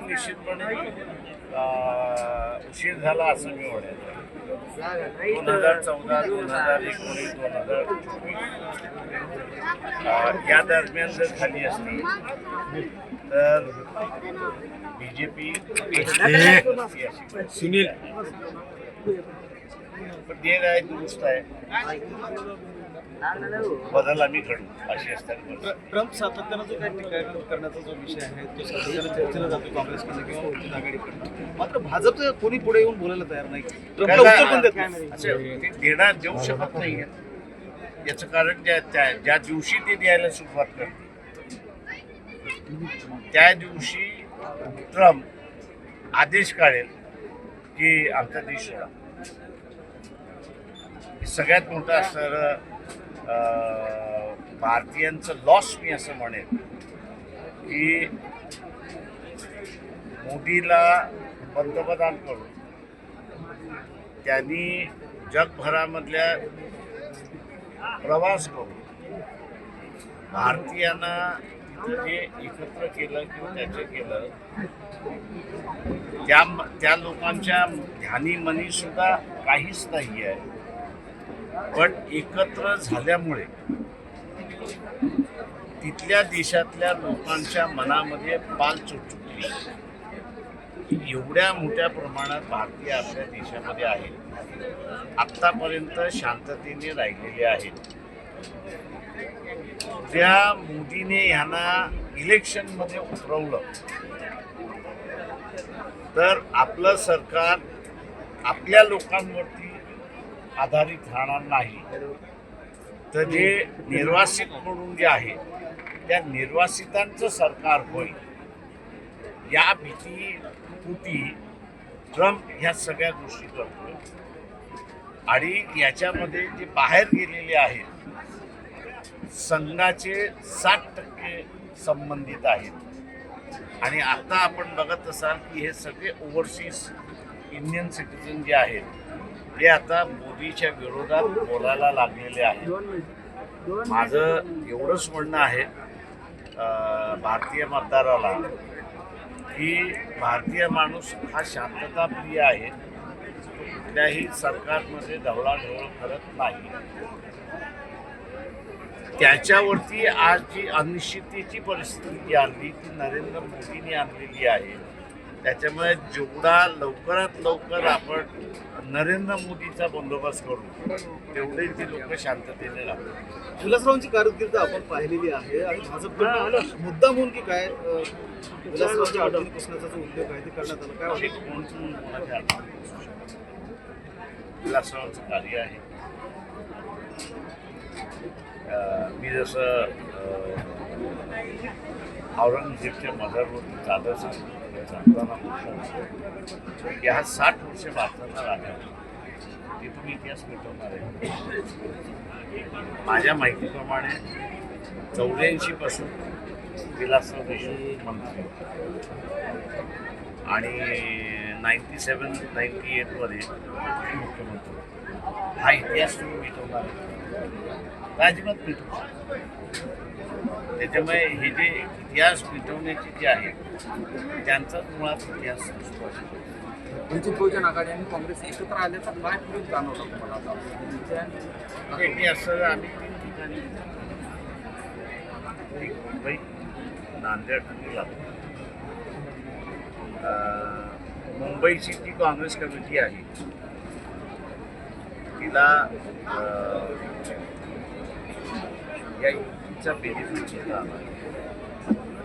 निश्चितपणे उशीर झाला असं मी म्हणेन. दोन हजार चौदा दोन हजार एकोणीस दोन हजार चोवीस या दरम्यान जर झाली असती तर बीजेपी सुनील. पण ते काय दुरुस्त आहे. बदल आम्ही घडू अशी असताना ट्र- ट्रम्प सातत्यानं जो काही टीका करण्याचा जो विषय आहे तो सातत्यानं चर्चेला जातो काँग्रेसकडनं किंवा वंचित आघाडीकडनं मात्र भाजपचं कोणी पुढे येऊन बोलायला तयार नाही. ट्रम्पला उत्तर पण देत नाही? असं ते देणार देऊ शकत नाही याचं कारण ज्या त्या ज्या दिवशी ते द्यायला सुरुवात करते त्या दिवशी ट्रम्प आदेश काढेल की आमचा देश सोडा. सगळ्यात मोठं असणारं भारतीयांचं लॉस मी असं म्हणेन की मोदीला पंतप्रधान करून त्यांनी जगभरामधल्या प्रवास करून भारतीयांना तिथं जे एकत्र केलं किंवा त्याचं केलं त्या त्या लोकांच्या ध्यानी मनी सुद्धा काहीच नाही आहे पण एकत्र झाल्यामुळे तिथल्या देशातल्या लोकांच्या मनामध्ये पाल चुटचुटली एवढ्या मोठ्या प्रमाणात भारतीय आपल्या देशामध्ये आहेत. आत्तापर्यंत शांततेने राहिलेले आहेत. त्या मोदीने ह्यांना इलेक्शनमध्ये उतरवलं. तर आपलं सरकार आपल्या लोकांवरती आधारित राहणार नाही. तर जे निर्वासित म्हणून जे आहे त्या निर्वासितांचं सरकार होईल. या भीती कृती ट्रम्प ह्या सगळ्या गोष्टी करतोय. आणि याच्यामध्ये जे बाहेर गेलेले आहेत संघाचे साठ टक्के संबंधित आहेत. आणि आता आपण बघत असाल की हे सगळे ओव्हरसीज इंडियन सिटीजन जे आहेत ते आता मोदीच्या विरोधात बोलायला लागलेले आहेत माझं एवढंच म्हणणं आहे भारतीय मतदाराला की भारतीय माणूस हा शांतताप्रिय आहे. कुठल्याही सरकारमध्ये ढवळाढवळ करत नाही. त्याच्यावरती आज जी अनिश्चिततेची परिस्थिती आणली ती नरेंद्र मोदींनी आणलेली आहे त्याच्यामुळे जेवढा लवकरात लवकर आपण नरेंद्र मोदीचा बंदोबस्त करू तेवढे ती लोक शांततेने राहतात. विलासरावांची कारकीर्द आपण पाहिलेली आहे आणि भाजपकडनं मुद्दा म्हणून की काय अं, विलासरावांच्या अडचणी पुसण्याचा जो उद्योग आहे ते करण्यात आला काय वाटतं? कोणती कोणाच्या. विलासरावांचं कार्य आहे. मी जसं औरंगजेबच्या मदरवरती चालत चालताना या म्हणजे साठ वर्ष भारताला राजा तिथून ते तुम्ही इतिहास मिटवणार आहे. माझ्या माहितीप्रमाणे चौऱ्याऐंशी पासून विलासराव देशमुख मंत्री. होते. आणि नाईन्टी सेवन नाईन्टी एटमध्ये मुख्यमंत्री. हा इतिहास तुम्ही मिटवणार आहे. अजिबात मिटवू त्याच्यामुळे हे जे इतिहास मिटवण्याचे जे आहे त्यांचाच मुळात इतिहास वंचित बहुजन आघाडी आणि काँग्रेस एकत्र आल्याचा काय फरक जाणवला तुम्हाला आता? हे असं आम्ही तीन ठिकाणी एक मुंबई नांदेड आणि लातूर. अं, मुंबईची जी काँग्रेस कमिटी आहे तिला अं, या युतीचा बेनिफिट घेता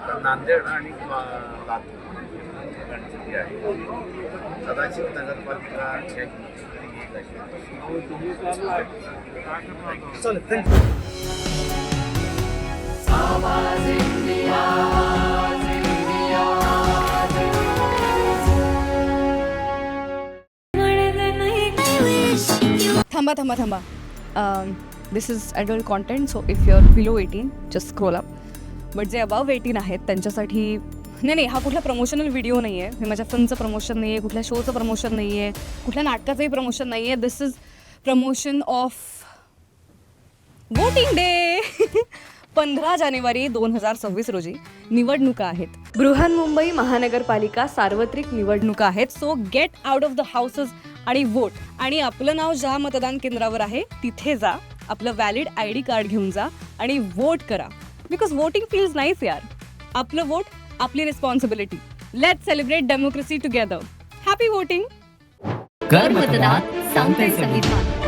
आला नांदेड आणि लातूर जी आहे. कदाचित नगरपालिका थँक्यू थांबा थांबा थांबा. This is adult content so if your below eighteen just scroll up but जे अबाव एटीन आहेत त्यांच्यासाठी नाही नाही हा कुठला प्रमोशनल व्हिडिओ नाही आहे मी माझ्या फिल्मचं प्रमोशन नाही आहे कुठल्या शोचं प्रमोशन नाही आहे कुठल्या नाटकाचंही प्रमोशन नाही आहे this is promotion of voting day पंधरा जानेवारी दोन हजार सव्वीस रोजी निवडणुका आहेत. बृहन्मुंबई महानगरपालिका सार्वत्रिक निवडणुका आहेत. So get out of the houses आणि वोट आणि आपलं नाव ज्या मतदान केंद्रावर आहे तिथे जा. आपलं व्हॅलिड आय डी कार्ड घेऊन जा आणि वोट करा. बिकॉज वोटिंग फील्स नाईस यार. आपलं वोट आपली responsibility let celebrate democracy together happy voting कर मतदान सांगते संविधान.